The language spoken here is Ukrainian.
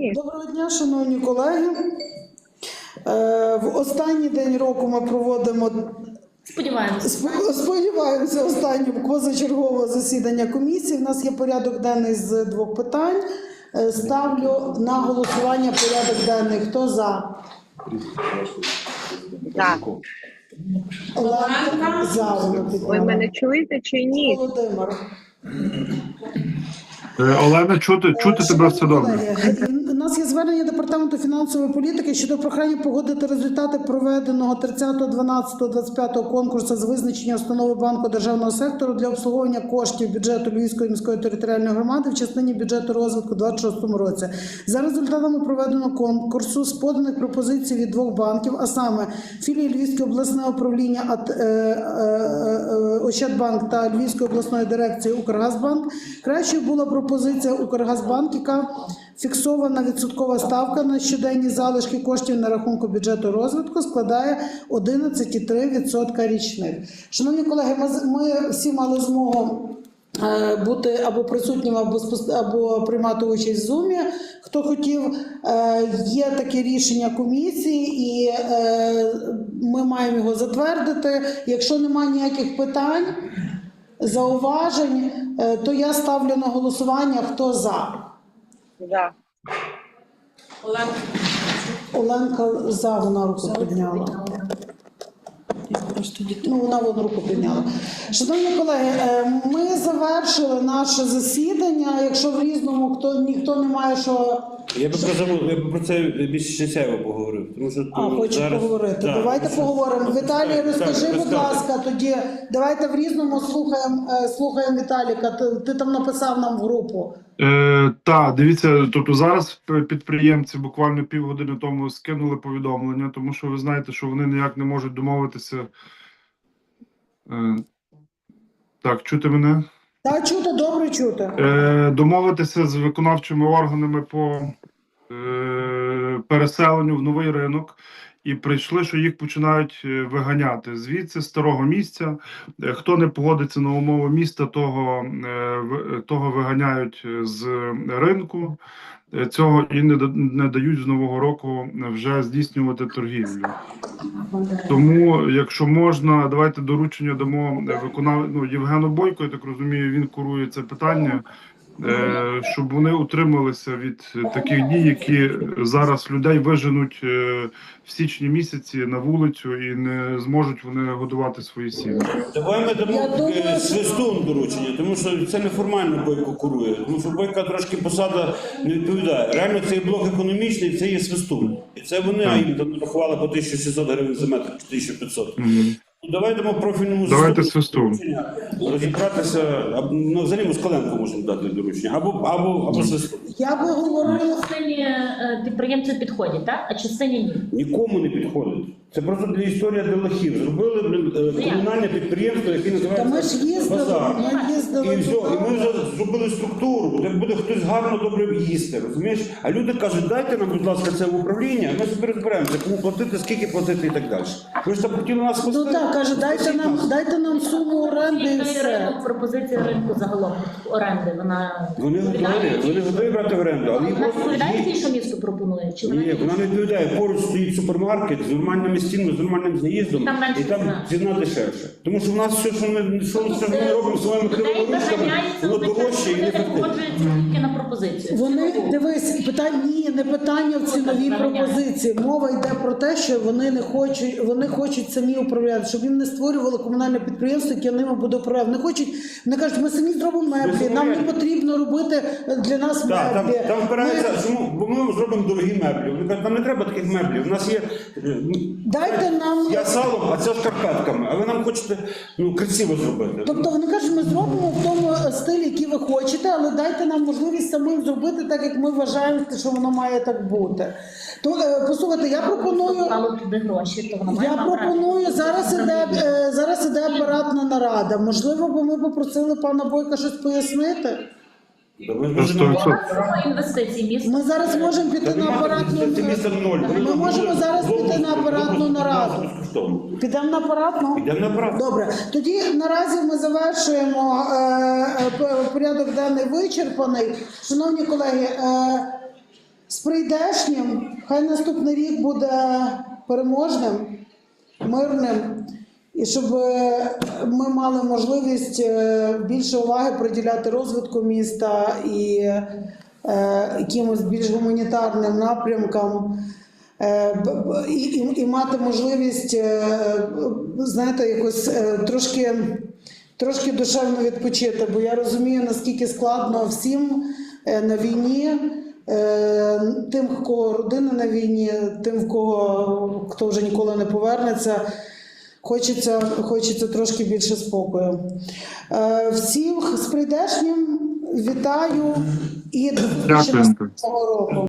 ні? Доброго дня, шановні колеги. Е, В останній день року ми проводимо Сподіваємося. Сподіваємося, останнє позачергове засідання комісії. У нас є порядок денний з двох питань. Е, Ставлю на голосування порядок денний. Хто за? Так. За воно Ви мене чуєте чи ні? Володимир. Е, Олена, чути, чути тебе все добре. Нас є звернення департаменту фінансової політики щодо прохання погодити результати проведеного 30.12.25 конкурсу з визначення установи банку державного сектору для обслуговування коштів бюджету Львівської міської територіальної громади в частині бюджету розвитку у 26 році. За результатами проведеного конкурсу з поданих пропозицій від двох банків, а саме філії Львівського обласне управління е, е, е, Ощадбанк та Львівської обласної дирекції Укргазбанк. Кращою була пропозиція Укргазбанк, яка фіксована відсоткова ставка на щоденні залишки коштів на рахунку бюджету розвитку складає 11,3% річних. Шановні колеги, ми, всі мали змогу. е, Бути або присутніми, або або приймати участь в зумі. Хто хотів, Е, є таке рішення комісії, і е, ми маємо його затвердити. Якщо немає ніяких питань, зауважень, то я ставлю на голосування, хто за. Да. Оленка за вона руку підняла. Ну, вона вон руку підняла. Шановні колеги, е, ми завершили наше засідання. Якщо в різному хто ніхто не має що Я би про це, я би про це більш часово поговорив. Тому що а, тут хоче зараз- поговорити. Так, Давайте тому поговоримо. Віталій, Так, розкажи, так, будь ласка, тоді давайте в різному слухаємо е, слухаємо Віталіка. Ти, ти там написав нам в групу. Е, та, дивіться, тобто зараз підприємці буквально півгодини тому скинули повідомлення, тому що ви знаєте, що вони ніяк не можуть домовитися. Е, так, чути мене? Та чути, добре чути. Е, домовитися з виконавчими органами по е, переселенню в новий ринок. І прийшли, що їх починають е, виганяти звідси з старого місця. Е, Хто не погодиться на умови міста, того, е, того виганяють з ринку. Цього і не, не дають з нового року вже здійснювати торгівлю. Тому, якщо можна, давайте доручення дамо виконав... ну, Євгену Бойко, я так розумію, він курує це питання, щоб вони утрималися від е, таких дій, які зараз людей виженуть е, в січні місяці на вулицю і не зможуть вони годувати свої сім'ї. Давай ми дамо е, свистун доручення, тому що це неформально бойко курує. Тому що бойка трошки посада не відповідає. Реально цей блок економічний це є свистун. І це вони а їм там нарахували по 1600 гривень за метр, чи 1500. Ну, Давай дамо профільному Давайте свистун. Розібратися, або, ну, взагалі Москаленко можемо дати доручення, або, або, або свистун. Я би говорила. Частині е, підприємців підходять, так? А частині ні. Нікому не підходить. Це просто для історії для лохів. Зробили блін, е, комунальне підприємство, яке називається Та ми ж їздили, базар. ми їздили І все, туди. і ми вже зробили структуру, де буде хтось гарно добре їсти. Розумієш? А люди кажуть, дайте нам, будь ласка, це в управління, ми собі розберемося, кому платити, скільки платити і так далі. Ви ж там хотіли нас Ну так, каже, дайте нам, дайте нам суму оренди і Вільний ринок, пропозиція ринку загалом оренди. Вона Вони готові, вони готові брати в оренду, але вона відповідає їй- що місто пропонує? Чи вона Ні, вона не відповідає. Поруч стоїть супермаркет з нормальними стінами, з нормальним заїздом, Там менше і там ціна. ціна дешевше. Тому що в нас все, що ми, що, що ми робимо своїми криволучками, виганяється, воно дорожче і не погоджуються. Вони дивись, питання ні, не питання в ціновій пропозиції. Мова йде про те, що вони не хочуть, вони хочуть самі управляти, щоб їм не створювали комунальне підприємство, яке ними буде управляти. Вони хочуть, вони кажуть, ми самі зробимо меблі, нам не потрібно робити для нас Так, там, меблі. там Ми- впирається, чому? Бо ми зробимо дорогі меблі. Вони кажуть, нам не треба таких меблів. У нас є е, Дайте нам я салом, а це шкарпетками. А ви нам хочете ну, красиво зробити. Тобто вони кажуть, ми зробимо в тому стилі, які ви хочете, але дайте нам можливість самим зробити так, як ми вважаємо, що воно має так бути. То е, послухайте, я пропоную. Гроші, то має Я пропоную зараз іде е, зараз іде апаратна нарада. Можливо, бо ми попросили пана Бойка щось пояснити. Та ви ж Та можете- сто- Сума інвестицій міста. Ми зараз можемо піти на апаратну. Ми можемо зараз піти на апаратну нараду. Підемо на апаратну. Йдемо направо. Добре, тоді наразі ми завершуємо е, е, п- порядок денний вичерпаний. Шановні колеги, е, З прийдешнім, хай наступний рік буде переможним, мирним, і щоб е, ми мали можливість е, більше уваги приділяти розвитку міста і е, якимось більш гуманітарним напрямкам. І, і, і мати можливість, знаєте, якось трошки, трошки душевно відпочити, бо я розумію, наскільки складно всім на війні, тим, в кого родини на війні, тим, в кого хто вже ніколи не повернеться. Хочеться, хочеться трошки більше спокою. Е, Всіх з прийдешнім вітаю і до цього року.